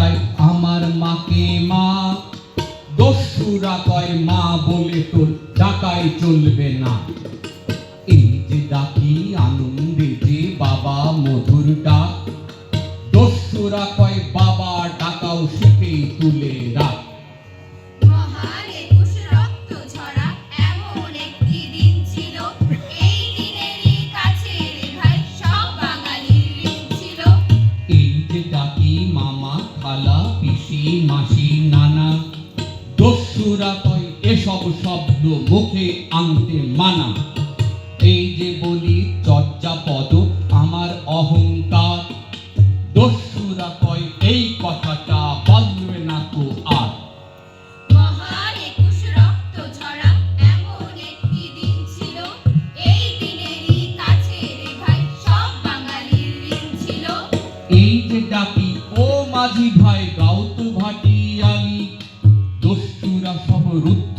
চায় আমার মাকে মা, দস্যুরা কয়, মা বলে তোর ডাকাই চলবে না। এই যে ডাকি আনন্দে যে বাবা মধুর ডাক, দস্যুরা কয়, বাবা, ডাকাও শিখেই তুলে রাখ। খালা পিসি মাসি নানা। দস্যুরা কয় এসব শব্দ মুখে আনতে মানা। মাঝি ভাই গাও তো আমি দস্যুরা সব রুদ্ধ